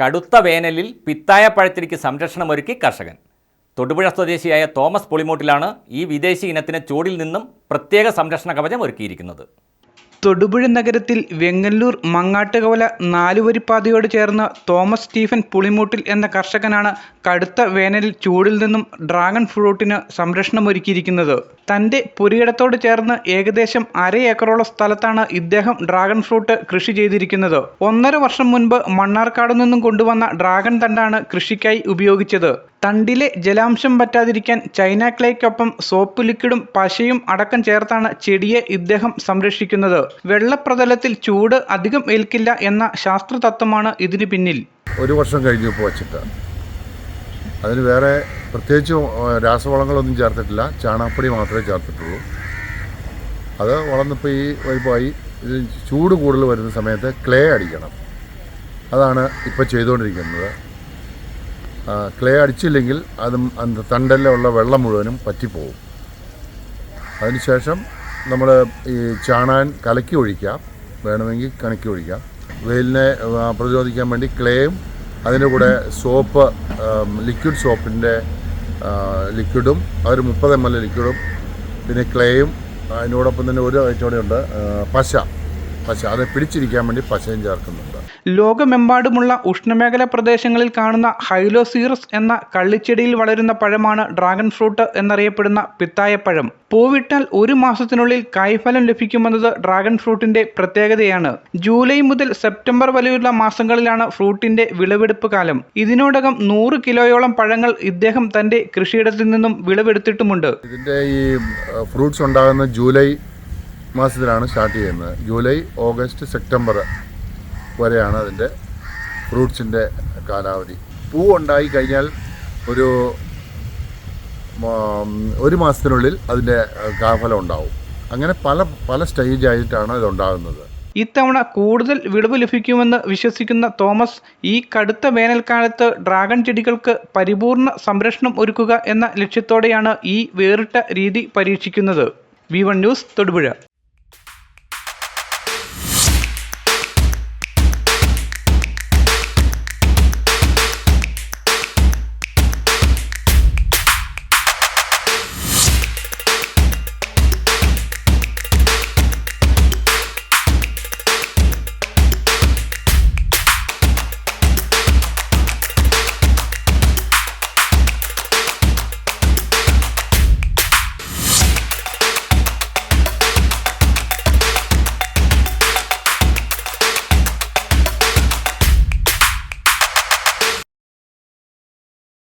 കടുത്ത വേനലിൽ പിത്തായ പഴത്തിരിക്ക് സംരക്ഷണമൊരുക്കി കർഷകൻ. തൊടുപുഴ സ്വദേശിയായ തോമസ് പുളിമൂട്ടിലാണ് ഈ വിദേശി ഇനത്തിന് ചൂടിൽ നിന്നും പ്രത്യേക സംരക്ഷണ കവചം ഒരുക്കിയിരിക്കുന്നത്. തൊടുപുഴ നഗരത്തിൽ വെങ്ങല്ലൂർ മങ്ങാട്ടുകവല നാലുവരിപ്പാതയോട് ചേർന്ന തോമസ് സ്റ്റീഫൻ പുളിമൂട്ടിൽ എന്ന കർഷകനാണ് കടുത്ത വേനലിൽ ചൂടിൽ നിന്നും ഡ്രാഗൺ ഫ്രൂട്ടിന് സംരക്ഷണമൊരുക്കിയിരിക്കുന്നത്. തന്റെ പുരയിടത്തോട് ചേർന്ന് ഏകദേശം അര ഏക്കറോളം സ്ഥലത്താണ് ഇദ്ദേഹം ഡ്രാഗൺ ഫ്രൂട്ട് കൃഷി ചെയ്തിരിക്കുന്നത്. ഒന്നര വർഷം മുൻപ് മണ്ണാർക്കാട് നിന്നും കൊണ്ടുവന്ന ഡ്രാഗൺ തണ്ടാണ് കൃഷിക്കായി ഉപയോഗിച്ചത്. തണ്ടിലെ ജലാംശം പറ്റാതിരിക്കാൻ ചൈന ക്ലേക്കൊപ്പം സോപ്പ് ലിക്വിഡും പശയും അടക്കം ചേർത്താണ് ചെടിയെ ഇദ്ദേഹം സംരക്ഷിക്കുന്നത്. വെള്ളപ്രതലത്തിൽ ചൂട് അധികം ഏൽക്കില്ല എന്ന ശാസ്ത്രതത്വമാണ് ഇതിനു പിന്നിൽ. ഒരു വർഷം കഴിഞ്ഞു ഇപ്പോൾ വച്ചിട്ട്. അതിന് വേറെ പ്രത്യേകിച്ച് രാസവളങ്ങളൊന്നും ചേർത്തിട്ടില്ല. ചാണകപ്പൊടി മാത്രമേ ചേർത്തിട്ടുള്ളൂ. അത് വളർന്നിപ്പോൾ ഈ വലുപ്പമായി ഇത് ചൂട് കൂടുതൽ വരുന്ന സമയത്ത് ക്ലേ അടിക്കണം. അതാണ് ഇപ്പോൾ ചെയ്തുകൊണ്ടിരിക്കുന്നത്. ക്ലേ അടിച്ചില്ലെങ്കിൽ അതും അത് തണ്ടല്ലുള്ള വെള്ളം മുഴുവനും പറ്റിപ്പോവും. അതിനുശേഷം നമ്മൾ ഈ ചാണാൻ കലക്കി ഒഴിക്കാം. വേണമെങ്കിൽ കണക്കി ഒഴിക്കാം. വെയിലിനെ പ്രതിരോധിക്കാൻ വേണ്ടി ക്ലേയും അതിന്റെ കൂടെ സോപ്പ് ലിക്വിഡ് സോപ്പിന്റെ ലിക്വിഡും ഒരു മുപ്പത് എം എൽ ലിക്വിഡും പിന്നെ ക്ലേയും അതിനോടൊപ്പം തന്നെ ഒരു ഐറ്റം ഉണ്ട് പശ. പശ അത് പിടിച്ചിരിക്കാൻ വേണ്ടി പശയും ചേർക്കുന്നുണ്ട്. ലോകമെമ്പാടുമുള്ള ഉഷ്ണമേഖല പ്രദേശങ്ങളിൽ കാണുന്ന ഹൈലോസീറസ് എന്ന കള്ളിച്ചെടിയിൽ വളരുന്ന പഴമാണ് ഡ്രാഗൺ ഫ്രൂട്ട് എന്നറിയപ്പെടുന്ന പിത്തായപ്പഴം പൂവിട്ടാൽ ഒരു മാസത്തിനുള്ളിൽ കായ്ഫലം ലഭിക്കുമെന്നത് ഡ്രാഗൺ ഫ്രൂട്ടിന്റെ പ്രത്യേകതയാണ്. ജൂലൈ മുതൽ സെപ്റ്റംബർ വരെയുള്ള മാസങ്ങളിലാണ് ഫ്രൂട്ടിന്റെ വിളവെടുപ്പ് കാലം. ഇതിനോടകം നൂറ് കിലോയോളം പഴങ്ങൾ ഇദ്ദേഹം തന്റെ കൃഷിയിടത്തിൽ നിന്നും വിളവെടുത്തിട്ടുമുണ്ട്. ഇതിന്റെ ഈ ഫ്രൂട്ട്സ് ഉണ്ടാകുന്ന ജൂലൈ മാസത്തിലാണ് സ്റ്റാർട്ട് ചെയ്യുന്നത്. ജൂലൈ ഓഗസ്റ്റ് സെപ്റ്റംബർ വരെയാണ് അതിന്റെ ഫ്രൂട്ട്സിന്റെ കാലാവധി. പൂ ഉണ്ടായി കഴിഞ്ഞാൽ ഒരു ഒരു മാസത്തിനുള്ളിൽ അതിന്റെ കാഫലം ഉണ്ടാവും. അങ്ങനെ പല പല സ്റ്റേജ് ആയിട്ടാണ് ഇത് ഉണ്ടാകുന്നത്. ഇത്തവണ കൂടുതൽ വിളവ് ലഭിക്കുമെന്ന് വിശ്വസിക്കുന്ന തോമസ് ഈ കടുത്ത വേനൽക്കാലത്ത് ഡ്രാഗൺ ചെടികൾക്ക് പരിപൂർണ സംരക്ഷണം ഒരുക്കുക എന്ന ലക്ഷ്യത്തോടെയാണ് ഈ വേറിട്ട രീതി പരീക്ഷിക്കുന്നത്. V one news Thodupuzha.